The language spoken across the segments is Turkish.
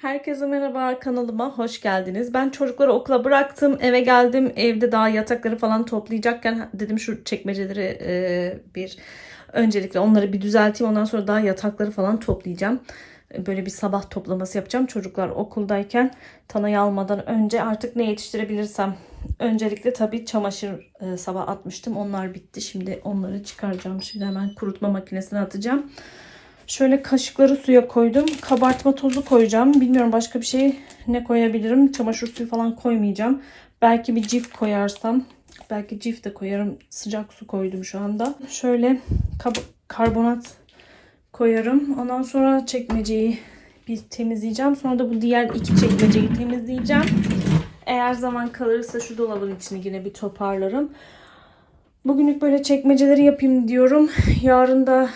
Herkese merhaba kanalıma hoş geldiniz. Ben çocukları okula bıraktım eve geldim evde daha yatakları falan toplayacakken dedim şu çekmeceleri e, bir öncelikle onları bir düzelteyim ondan sonra daha yatakları falan toplayacağım. Böyle bir sabah toplaması yapacağım çocuklar okuldayken tanayı almadan önce artık ne yetiştirebilirsem. Öncelikle tabii çamaşır e, sabah atmıştım onlar bitti şimdi onları çıkaracağım şimdi hemen kurutma makinesine atacağım. Şöyle kaşıkları suya koydum. Kabartma tozu koyacağım. Bilmiyorum başka bir şey ne koyabilirim. Çamaşır suyu falan koymayacağım. Belki bir cif koyarsam. Belki cif de koyarım. Sıcak su koydum şu anda. Şöyle karbonat koyarım. Ondan sonra çekmeceyi bir temizleyeceğim. Sonra da bu diğer iki çekmeceyi temizleyeceğim. Eğer zaman kalırsa şu dolabın içini yine bir toparlarım. Bugünlük böyle çekmeceleri yapayım diyorum. Yarın da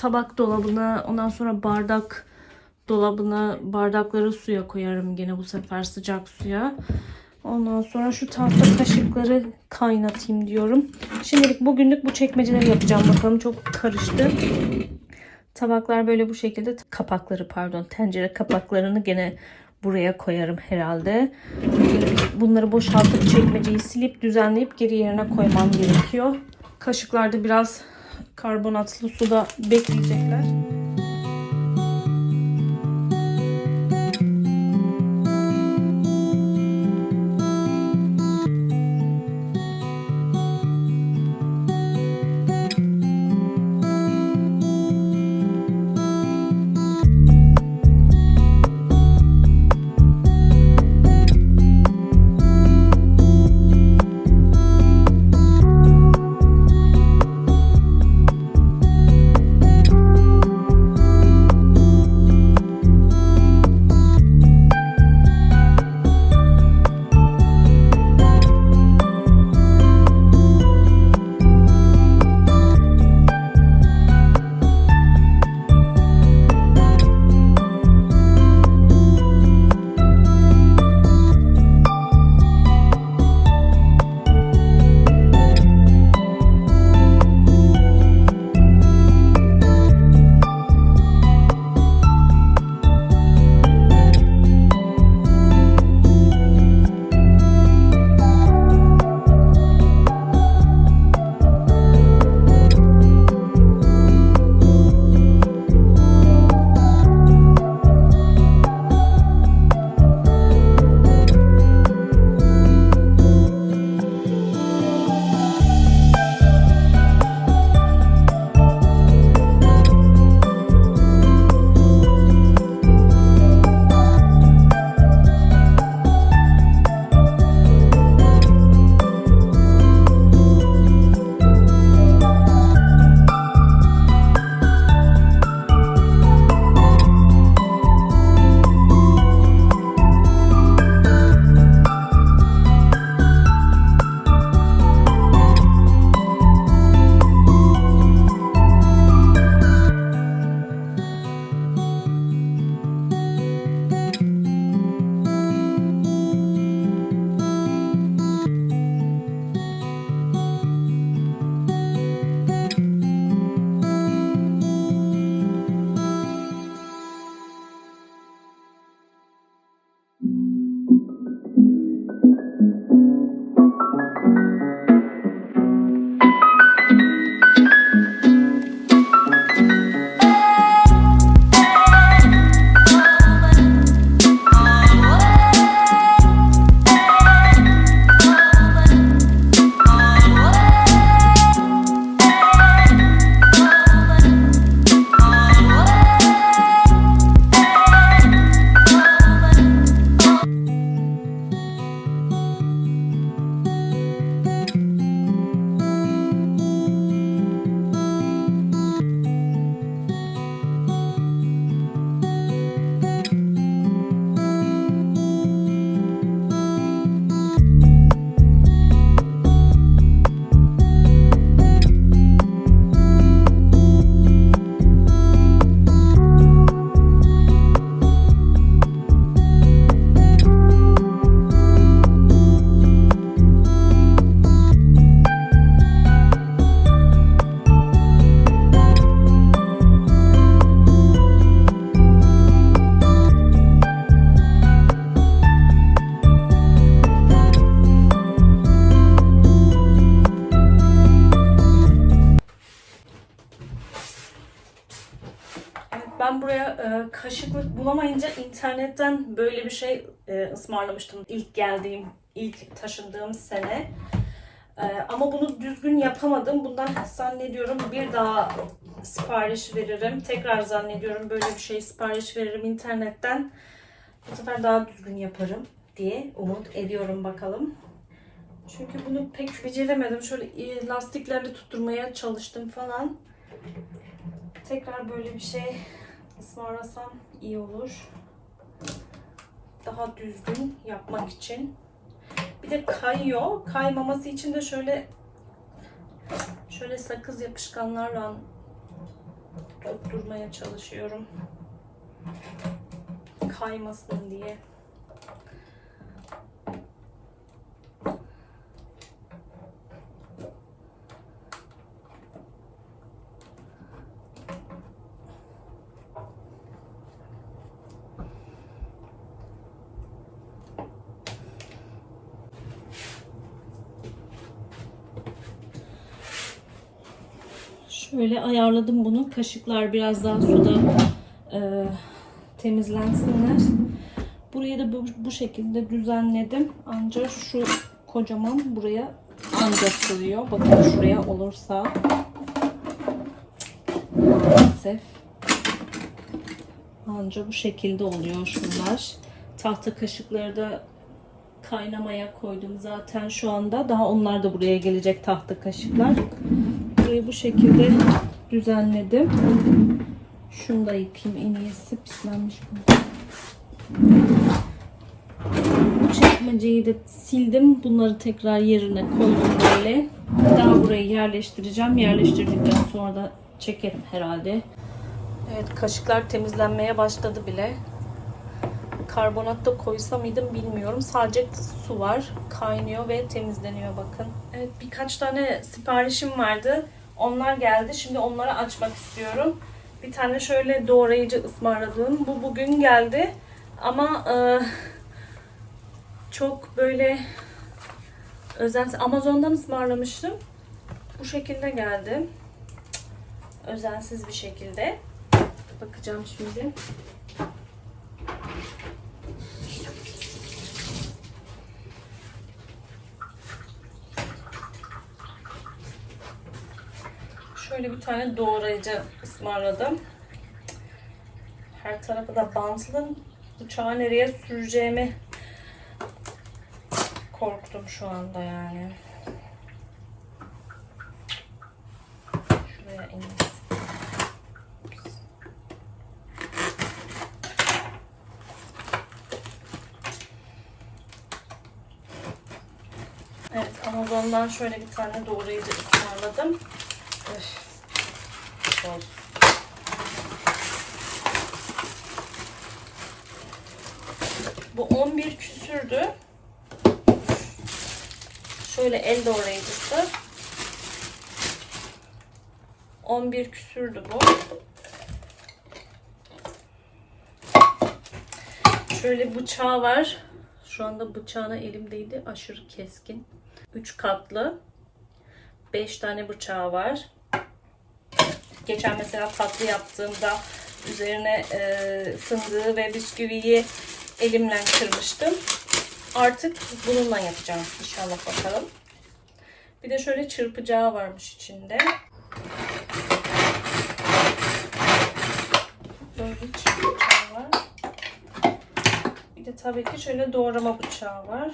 tabak dolabına, ondan sonra bardak dolabına bardakları suya koyarım gene bu sefer sıcak suya. Ondan sonra şu tahta kaşıkları kaynatayım diyorum. Şimdilik bugünlük bu çekmeceleri yapacağım bakalım çok karıştı. Tabaklar böyle bu şekilde kapakları pardon tencere kapaklarını gene buraya koyarım herhalde. Bunları boşaltıp çekmeceyi silip düzenleyip geri yerine koymam gerekiyor. Kaşıklar da biraz karbonatlı suda bekleyecekler. İnternetten böyle bir şey e, ısmarlamıştım ilk geldiğim, ilk taşındığım sene. E, ama bunu düzgün yapamadım. Bundan zannediyorum bir daha sipariş veririm. Tekrar zannediyorum böyle bir şey sipariş veririm internetten. Bu sefer daha düzgün yaparım diye umut ediyorum bakalım. Çünkü bunu pek beceremedim. Şöyle e, lastiklerle tutturmaya çalıştım falan. Tekrar böyle bir şey ısmarlasam iyi olur. Daha düzgün yapmak için. Bir de kayıyor. Kaymaması için de şöyle şöyle sakız yapışkanlarla tutturmaya çalışıyorum. Kaymasın diye. Şöyle ayarladım bunu. Kaşıklar biraz daha suda e, temizlensinler. Burayı da bu, bu şekilde düzenledim. Ancak şu kocaman buraya anca sığıyor. Bakın şuraya olursa maalesef anca bu şekilde oluyor şunlar. Tahta kaşıkları da kaynamaya koydum zaten şu anda. Daha onlar da buraya gelecek tahta kaşıklar. Burayı bu şekilde düzenledim. Şunu da yıkayayım en iyisi pislenmiş bu. Çekmeceyi de sildim. Bunları tekrar yerine koydum böyle. Daha burayı yerleştireceğim. Yerleştirdikten sonra da çekerim herhalde. Evet kaşıklar temizlenmeye başladı bile. Karbonat da koysa mıydım bilmiyorum. Sadece su var. Kaynıyor ve temizleniyor bakın. Evet birkaç tane siparişim vardı. Onlar geldi. Şimdi onları açmak istiyorum. Bir tane şöyle doğrayıcı ısmarladığım. Bu bugün geldi. Ama e, çok böyle özensiz. Amazon'dan ısmarlamıştım. Bu şekilde geldi. Özensiz bir şekilde. Bakacağım şimdi. Şöyle bir tane doğrayıcı ısmarladım. Her tarafı da bantlı. Bıçağı nereye süreceğimi korktum şu anda yani. Şuraya iyisi. Evet Amazon'dan şöyle bir tane doğrayıcı ısmarladım. Öf. Olsun. Bu 11 küsürdü. Şöyle el doğrayıcısı. 11 küsürdü bu. Şöyle bıçağı var. Şu anda bıçağına elimdeydi. Aşırı keskin. 3 katlı. 5 tane bıçağı var. Geçen mesela tatlı yaptığımda üzerine e, fındığı ve bisküviyi elimle kırmıştım. Artık bununla yapacağım inşallah bakalım. Bir de şöyle çırpacağı varmış içinde. Böyle çırpacağı var. Bir de tabii ki şöyle doğrama bıçağı var.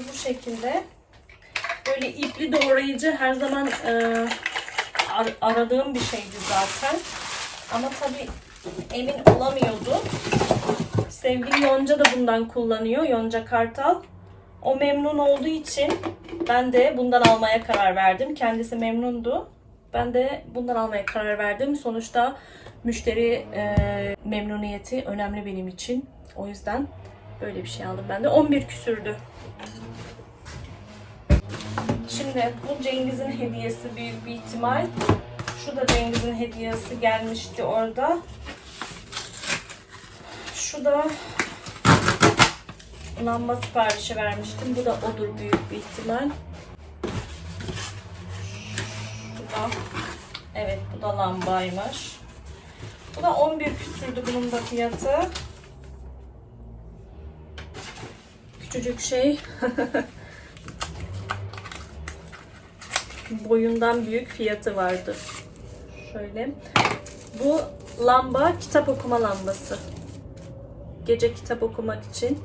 Bu bu şekilde. Böyle ipli doğrayıcı her zaman e, ar- aradığım bir şeydi zaten. Ama tabii emin olamıyordum. Sevgili Yonca da bundan kullanıyor. Yonca Kartal. O memnun olduğu için ben de bundan almaya karar verdim. Kendisi memnundu. Ben de bundan almaya karar verdim. Sonuçta müşteri e, memnuniyeti önemli benim için. O yüzden böyle bir şey aldım ben de. 11 küsürdü. Şimdi bu Cengiz'in hediyesi büyük bir ihtimal. Şu da Cengiz'in hediyesi gelmişti orada. Şu da lamba siparişi vermiştim. Bu da odur büyük bir ihtimal. Şu da evet bu da lambaymış. Bu da 11 küsürdü bunun da fiyatı. Küçücük şey. Boyundan büyük fiyatı vardı. Şöyle. Bu lamba kitap okuma lambası. Gece kitap okumak için.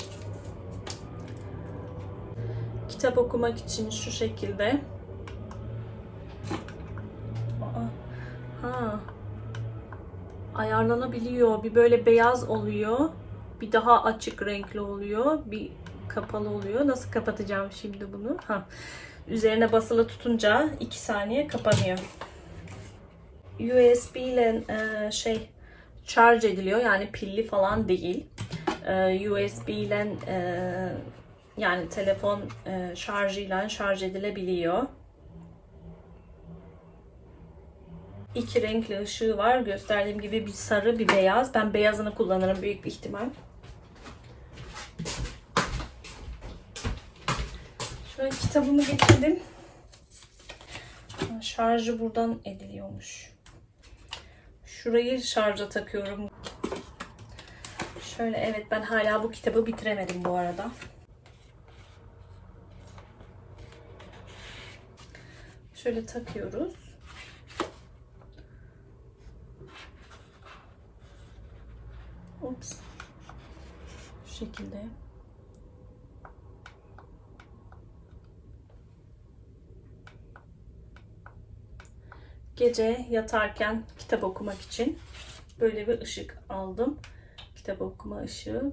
Kitap okumak için şu şekilde. Ha. Ayarlanabiliyor. Bir böyle beyaz oluyor. Bir daha açık renkli oluyor. Bir kapalı oluyor. Nasıl kapatacağım şimdi bunu? Ha. Üzerine basılı tutunca 2 saniye kapanıyor. USB ile e, şey şarj ediliyor. Yani pilli falan değil. E, USB ile e, yani telefon e, şarjıyla şarj edilebiliyor. İki renkli ışığı var. Gösterdiğim gibi bir sarı bir beyaz. Ben beyazını kullanırım büyük bir ihtimal. Şöyle kitabımı getirdim. Şarjı buradan ediliyormuş. Şurayı şarja takıyorum. Şöyle evet ben hala bu kitabı bitiremedim bu arada. Şöyle takıyoruz. Ups. Şu şekilde. Gece yatarken kitap okumak için böyle bir ışık aldım. Kitap okuma ışığı.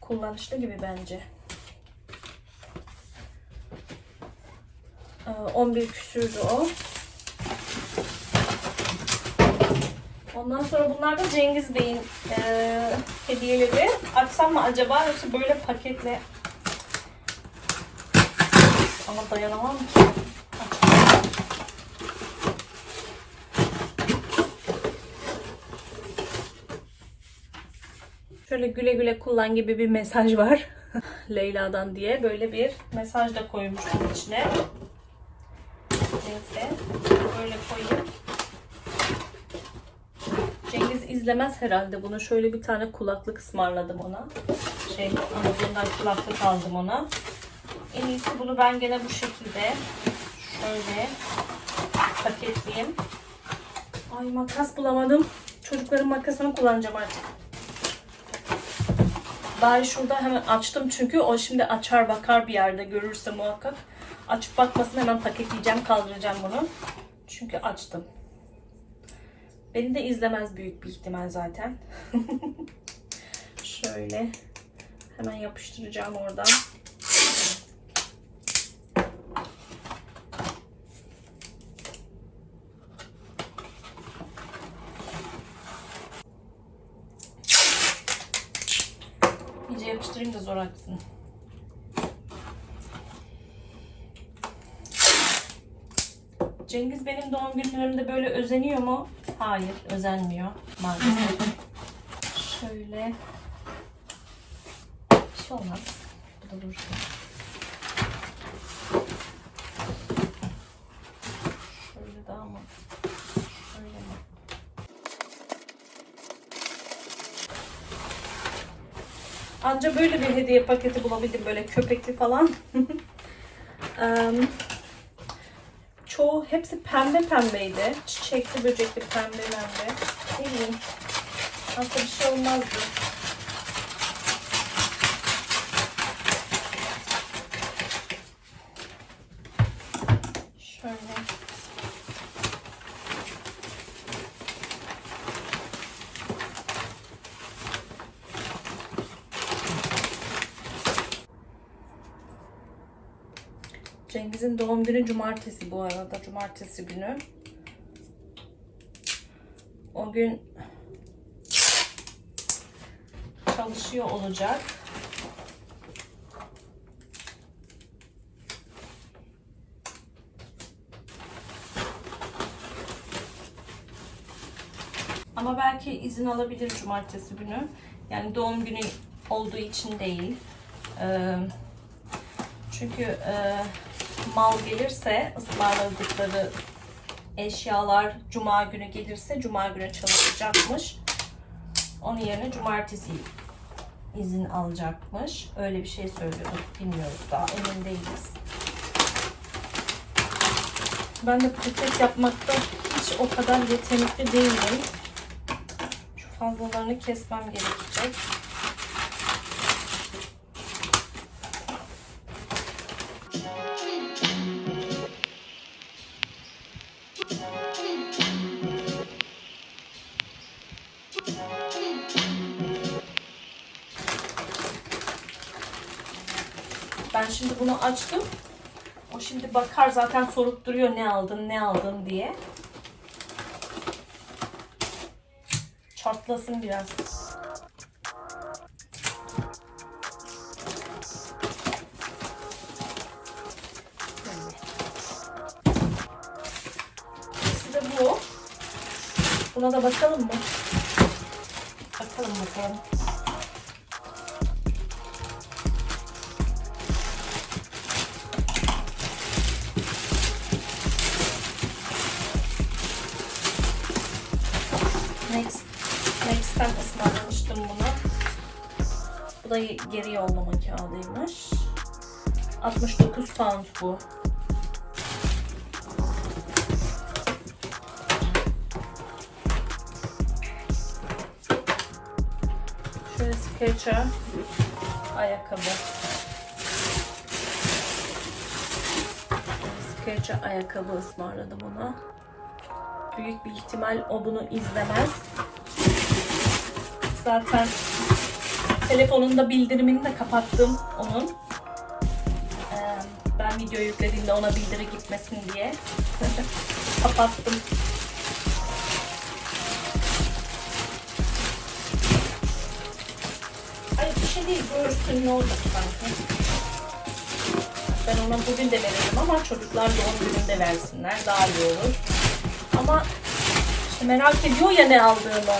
Kullanışlı gibi bence. Ee, 11 küsürdü o. Ondan sonra bunlar da Cengiz Bey'in e, hediyeleri. Açsam mı acaba yoksa böyle paketle ama dayanamam ki. Şöyle güle güle kullan gibi bir mesaj var. Leyla'dan diye böyle bir mesaj da koymuştum içine. Neyse. Böyle koyayım. Cengiz izlemez herhalde bunu. Şöyle bir tane kulaklık ısmarladım ona. Şey Amazon'dan kulaklık aldım ona. En iyisi bunu ben gene bu şekilde şöyle paketleyeyim. Ay makas bulamadım. Çocukların makasını kullanacağım artık. Bari şurada hemen açtım çünkü o şimdi açar bakar bir yerde görürse muhakkak. Açıp bakmasın hemen paketleyeceğim kaldıracağım bunu. Çünkü açtım. Beni de izlemez büyük bir ihtimal zaten. Şöyle hemen yapıştıracağım oradan. Yapıştırayım da zor açsın. Cengiz benim doğum günlerimde böyle özeniyor mu? Hayır, özenmiyor maalesef. Şöyle. Bir şey olmaz. Bu da dursun. Şöyle daha mı? Şöyle mi? Anca böyle bir hediye paketi bulabildim böyle köpekli falan. Em, çoğu hepsi pembe pembeydi. Çiçekli böcekli pembe pembe. Ne bileyim. Aslında bir şey olmazdı. Bugün cumartesi bu arada. Cumartesi günü. O gün çalışıyor olacak. Ama belki izin alabilir cumartesi günü. Yani doğum günü olduğu için değil. Ee, çünkü e, mal gelirse ısmarladıkları eşyalar cuma günü gelirse cuma günü çalışacakmış. Onun yerine cumartesi izin alacakmış. Öyle bir şey söylüyordu. Bilmiyoruz daha emin değiliz. Ben de paket yapmakta hiç o kadar yetenekli değilim. Şu fazlalarını kesmem gerekecek. Bunu açtım. O şimdi bakar zaten sorup duruyor ne aldın ne aldın diye. Çatlasın biraz. De bu. Buna da bakalım mı? Bakalım bakalım. Next, Next'ten ısmarlamıştım bunu. Bu da geri yollama kağıdıymış. 69 pound bu. Şöyle Skechers ayakkabı. Skechers ayakkabı ısmarladı buna. Büyük bir ihtimal o bunu izlemez. Zaten telefonunda bildirimini de kapattım onun. Ee, ben video yüklediğimde ona bildiri gitmesin diye kapattım. Ay bir şey değil görsün ne olacak sanki. Ben ona bugün de veririm ama çocuklar doğum gününde versinler daha iyi olur. Ama işte merak ediyor ya ne aldığımı.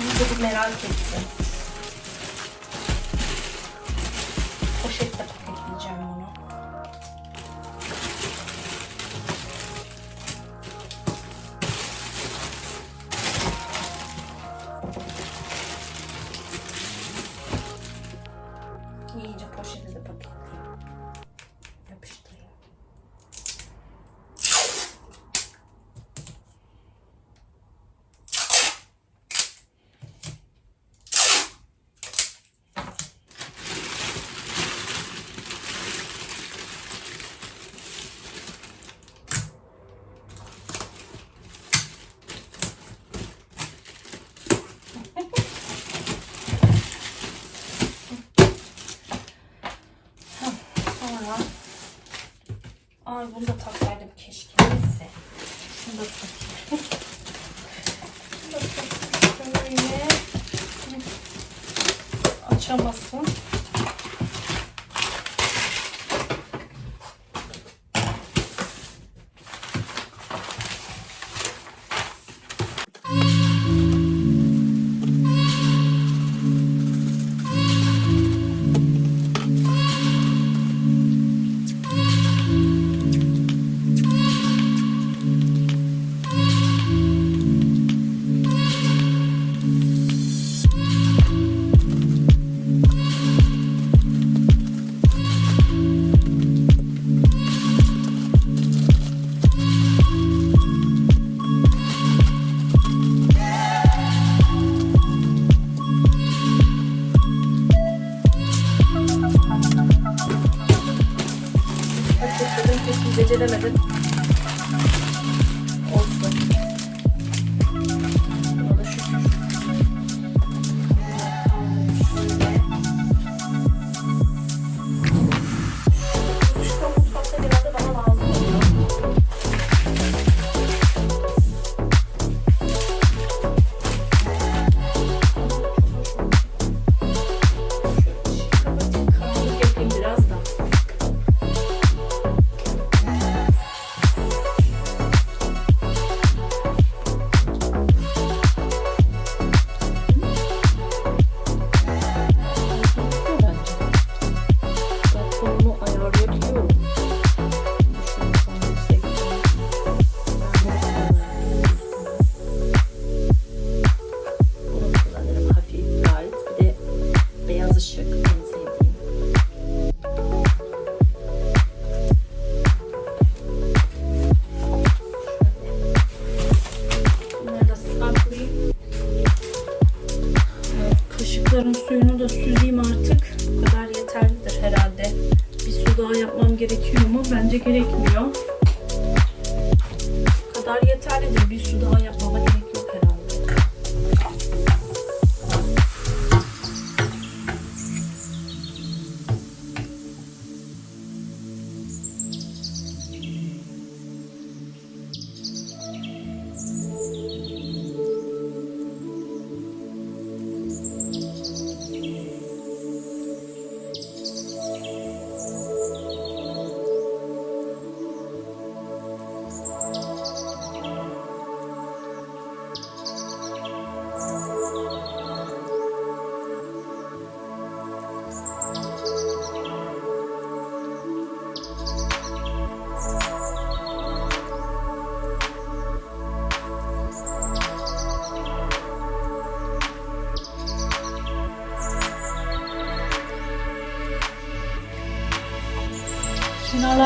İyice bir merak etsin.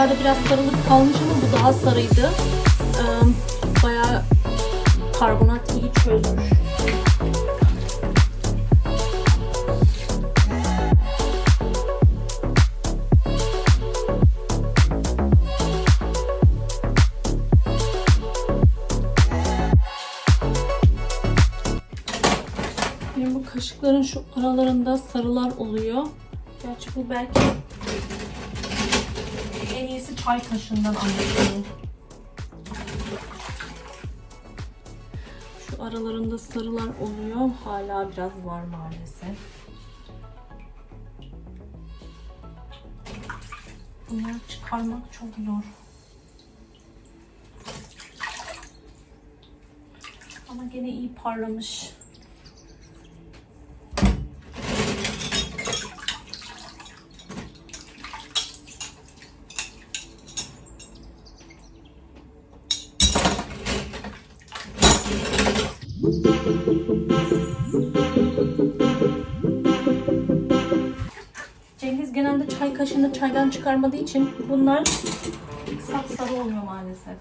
Kenarlarda biraz sarılık kalmış ama bu daha sarıydı. Ee, bayağı karbonat iyi çözmüş. Benim bu kaşıkların şu aralarında sarılar oluyor. Gerçi bu belki çay kaşığından anlıyorum. Şu aralarında sarılar oluyor. Hala biraz var maalesef. Bunları çıkarmak çok zor. Ama gene iyi parlamış. Kaşığını çaydan çıkarmadığı için bunlar sapsarı oluyor maalesef.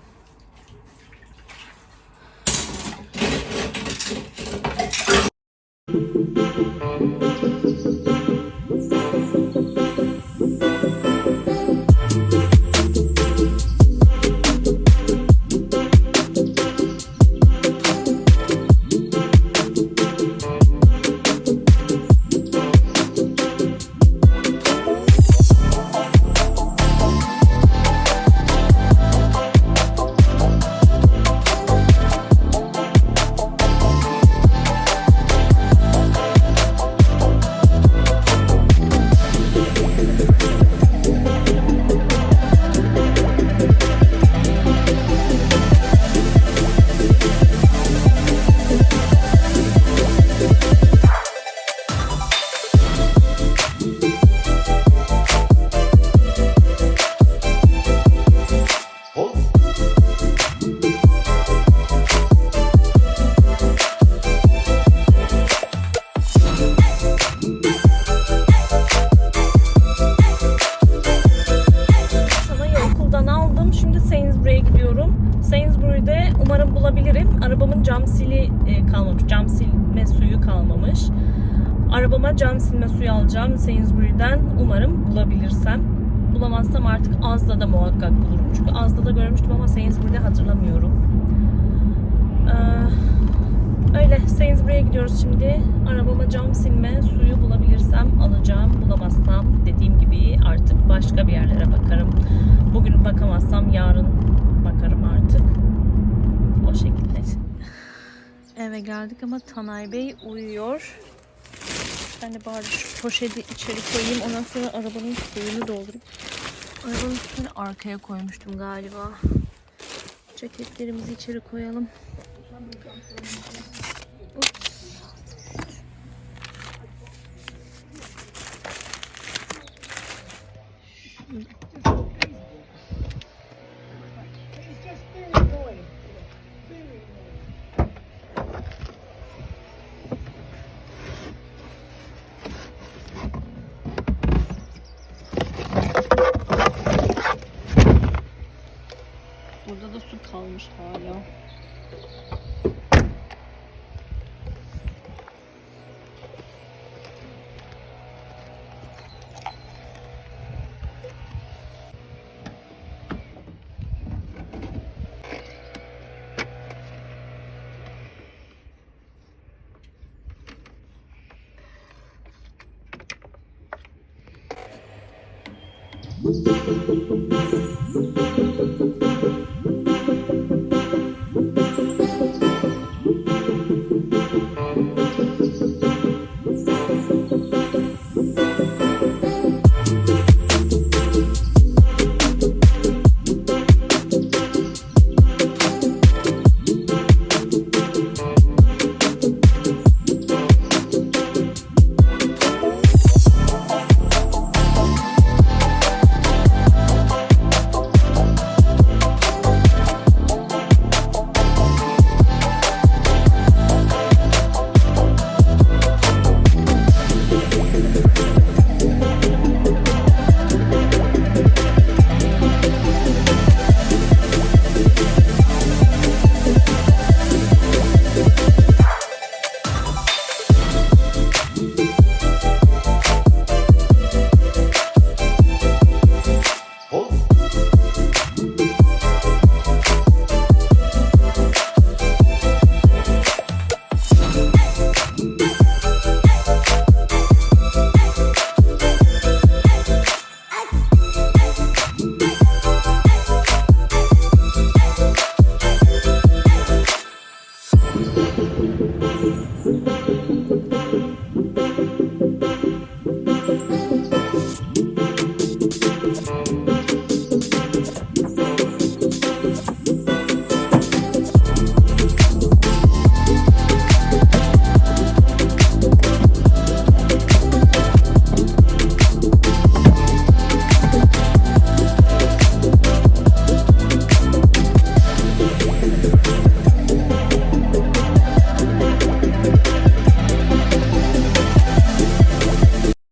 Sainsbury'den. Umarım bulabilirsem. Bulamazsam artık Azda da muhakkak bulurum. Çünkü Azda da görmüştüm ama Sainsbury'de hatırlamıyorum. Ee, öyle Sainsbury'e gidiyoruz şimdi. Arabama cam silme suyu bulabilirsem alacağım. Bulamazsam dediğim gibi artık başka bir yerlere bakarım. Bugün bakamazsam yarın bakarım artık. O şekilde. Eve geldik ama Tanay Bey uyuyor. Ben de bari poşeti içeri koyayım. Ondan sonra arabanın suyunu doldurayım. Arabanın suyunu arkaya koymuştum galiba. Ceketlerimizi içeri koyalım. Ups. Burada Traumstrahler. Strahler. Thank